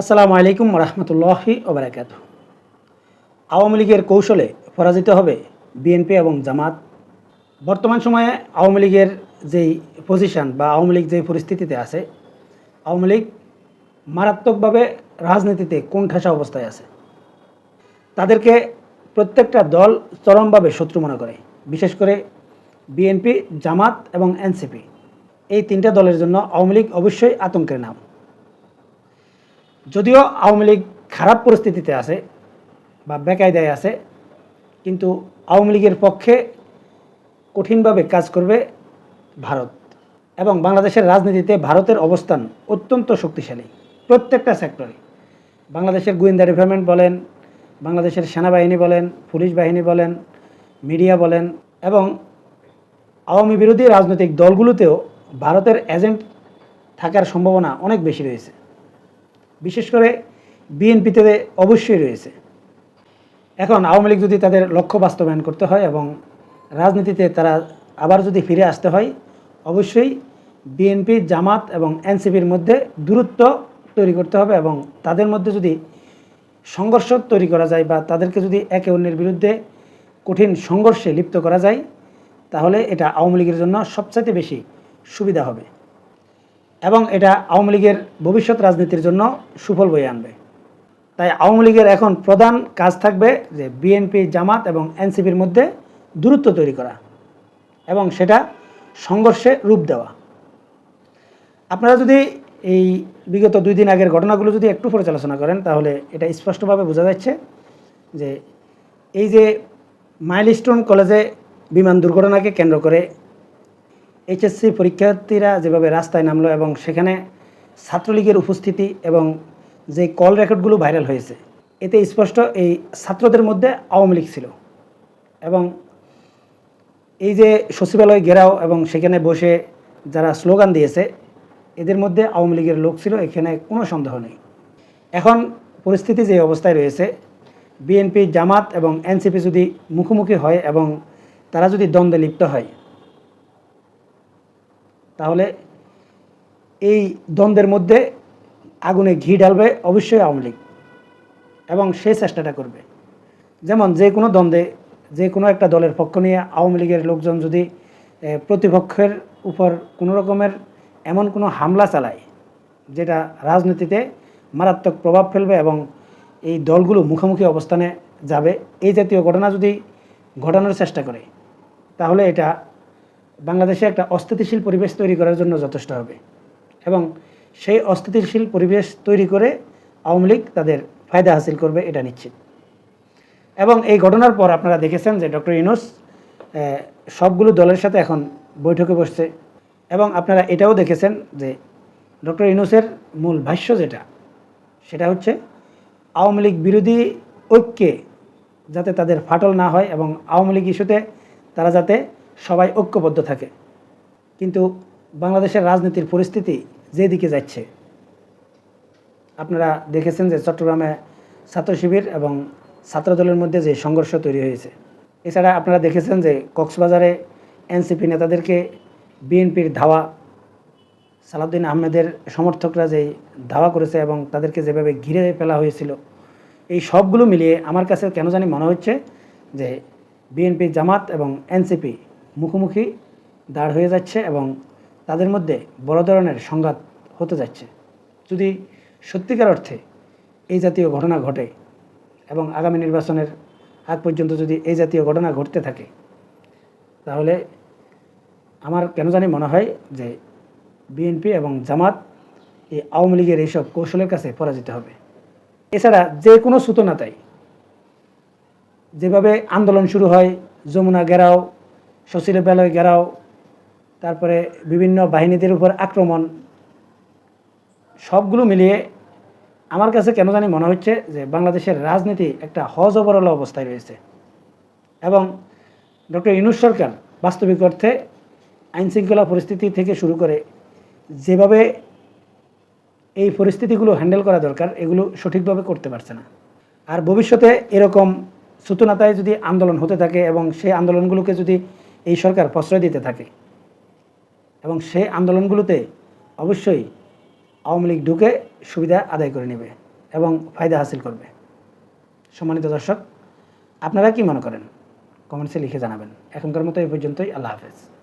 আসসালামু আলাইকুম রহমতুল্লাহি ওবরাকাত। আওয়ামী লীগের কৌশলে পরাজিত হবে বিএনপি এবং জামাত। বর্তমান সময়ে আওয়ামী লীগের যেই পজিশন বা আওয়ামী লীগ যেই পরিস্থিতিতে আছে, আওয়ামী লীগ মারাত্মকভাবে রাজনীতিতে কোণঠাসা অবস্থায় আছে। তাদেরকে প্রত্যেকটা দল চরমভাবে শত্রু মনে করে, বিশেষ করে বিএনপি, জামাত এবং এনসিপি। এই তিনটা দলের জন্য আওয়ামী লীগ অবশ্যই আতঙ্কের নাম। যদিও আওয়ামী লীগ খারাপ পরিস্থিতিতে আছে বা বেকায়দায় আছে, কিন্তু আওয়ামী লীগের পক্ষে কঠিনভাবে কাজ করবে ভারত এবং বাংলাদেশের রাজনীতিতে ভারতের অবস্থান অত্যন্ত শক্তিশালী প্রত্যেকটা সেক্টরে বাংলাদেশের গোয়েন্দা ডিপার্টমেন্ট বলেন, বাংলাদেশের সেনাবাহিনী বলেন, পুলিশ বাহিনী বলেন মিডিয়া বলেন এবং আওয়ামী বিরোধী রাজনৈতিক দলগুলোতেও ভারতের এজেন্ট থাকার সম্ভাবনা অনেক বেশি রয়েছে। বিশেষ করে বিএনপিতে অবশ্যই রয়েছে। এখন আওয়ামী লীগ যদি তাদের লক্ষ্য বাস্তবায়ন করতে হয় এবং রাজনীতিতে তারা আবার যদি ফিরে আসতে হয়, অবশ্যই বিএনপি, জামাত এবং এনসিপির মধ্যে দূরত্ব তৈরি করতে হবে এবং তাদের মধ্যে যদি সংঘর্ষ তৈরি করা যায় বা তাদেরকে যদি একে অন্যের বিরুদ্ধে কঠিন সংঘর্ষে লিপ্ত করা যায়, তাহলে এটা আওয়ামী লীগের জন্য সবচাইতে বেশি সুবিধা হবে। এবং এটা আওয়ামী লীগের ভবিষ্যৎ রাজনীতির জন্য সুফল বয়ে আনবে। তাই আওয়ামী লীগের এখন প্রধান কাজ থাকবে যে বিএনপি, জামাত এবং এনসিপির মধ্যে দূরত্ব তৈরি করা এবং সেটা সংঘর্ষে রূপ দেওয়া। আপনারা যদি এই বিগত দুই দিন আগের ঘটনাগুলো যদি একটু পর্যালোচনা করেন, তাহলে এটা স্পষ্টভাবে বোঝা যাচ্ছে যে এই যে মাইলস্টোন কলেজে বিমান দুর্ঘটনাকে কেন্দ্র করে এইচএসসি পরীক্ষার্থীরা যেভাবে রাস্তায় নামলো এবং সেখানে ছাত্রলীগের উপস্থিতি এবং যে কল রেকর্ডগুলো ভাইরাল হয়েছে, এতে স্পষ্ট এই ছাত্রদের মধ্যে আওয়ামী লীগ ছিল। এবং এই যে সচিবালয় ঘেরাও এবং সেখানে বসে যারা স্লোগান দিয়েছে, এদের মধ্যে আওয়ামী লীগের লোক ছিল, এখানে কোনো সন্দেহ নেই। এখন পরিস্থিতি যে অবস্থায় রয়েছে বিএনপি জামাত এবং এনসিপি যদি মুখোমুখি হয় এবং তারা যদি দ্বন্দ্বে লিপ্ত হয় তাহলে এই দ্বন্দ্বের মধ্যে আগুনে ঘি ঢালবে অবশ্যই আওয়ামী লীগ এবং সেই চেষ্টাটা করবে। যেমন যে কোনো দ্বন্দ্বে, যে কোনো একটা দলের পক্ষ নিয়ে আওয়ামী লীগের লোকজন যদি প্রতিপক্ষের উপর কোনো রকমের এমন কোনো হামলা চালায়, যেটা রাজনীতিতে মারাত্মক প্রভাব ফেলবে এবং এই দলগুলো মুখোমুখি অবস্থানে যাবে, এই জাতীয় ঘটনা যদি ঘটানোর চেষ্টা করে, তাহলে এটা বাংলাদেশে একটা অস্থিতিশীল পরিবেশ তৈরি করার জন্য যথেষ্ট হবে। এবং সেই অস্থিতিশীল পরিবেশ তৈরি করে আওয়ামী লীগ তাদের ফায়দা হাসিল করবে, এটা নিশ্চিত। এবং এই ঘটনার পর আপনারা দেখেছেন যে ডক্টর ইউনুস সবগুলো দলের সাথে এখন বৈঠকে বসছে। এবং আপনারা এটাও দেখেছেন যে ডক্টর ইউনুসের মূল ভাষ্য যেটা, সেটা হচ্ছে আওয়ামী লীগ বিরোধী ঐক্যে যাতে তাদের ফাটল না হয় এবং আওয়ামী লীগ ইস্যুতে তারা যাতে সবাই ঐক্যবদ্ধ থাকে। কিন্তু বাংলাদেশের রাজনীতির পরিস্থিতি যেদিকে যাচ্ছে, আপনারা দেখেছেন যে চট্টগ্রামে ছাত্র শিবির এবং ছাত্রদলের মধ্যে যে সংঘর্ষ তৈরি হয়েছে। এছাড়া আপনারা দেখেছেন যে কক্সবাজারে এনসিপি নেতাদেরকে বিএনপির ধাওয়া, সালাউদ্দিন আহমেদের সমর্থকরা যে ধাওয়া করেছে এবং তাদেরকে যেভাবে ঘিরে ফেলা হয়েছিল, এই সবগুলো মিলিয়ে আমার কাছে কেন জানি মনে হচ্ছে যে বিএনপি জামাত এবং এনসিপি মুখোমুখি দাঁড় হয়ে যাচ্ছে এবং তাদের মধ্যে বড় ধরনের সংঘাত হতে যাচ্ছে। যদি সত্যিকার অর্থে এই জাতীয় ঘটনা ঘটে এবং আগামী নির্বাচনের আগ পর্যন্ত যদি এই জাতীয় ঘটনা ঘটতে থাকে, তাহলে আমার কেন জানি মনে হয় যে বিএনপি এবং জামাত এই আওয়ামী লীগের এইসব কৌশলের কাছে পরাজিত হবে। এছাড়া যে কোনো সূচনাতাই যেভাবে আন্দোলন শুরু হয়, যমুনা ঘেরাও সচিবালয় ঘেরাও, তারপরে বিভিন্ন বাহিনীদের উপর আক্রমণ, সবগুলো মিলিয়ে আমার কাছে কেন জানি মনে হচ্ছে যে বাংলাদেশের রাজনীতি একটা হজবরল অবস্থায় রয়েছে। এবং ডক্টর ইনুস সরকার বাস্তবিক অর্থে আইনশৃঙ্খলা পরিস্থিতি থেকে শুরু করে যেভাবে এই পরিস্থিতিগুলো হ্যান্ডেল করা দরকার, এগুলো সঠিকভাবে করতে পারছে না। আর ভবিষ্যতে এরকম সূচনাতায় যদি আন্দোলন হতে থাকে এবং সেই আন্দোলনগুলোকে যদি এই সরকার প্রশ্রয় দিতে থাকে। এবং সেই আন্দোলনগুলোতে অবশ্যই আওয়ামী লীগ ঢুকে সুবিধা আদায় করে নেবে এবং ফায়দা হাসিল করবে। সম্মানিত দর্শক, আপনারা কি মনে করেন? কমেন্টসে লিখে জানাবেন। এখনকার মতো এই পর্যন্তই। আল্লাহ হাফেজ।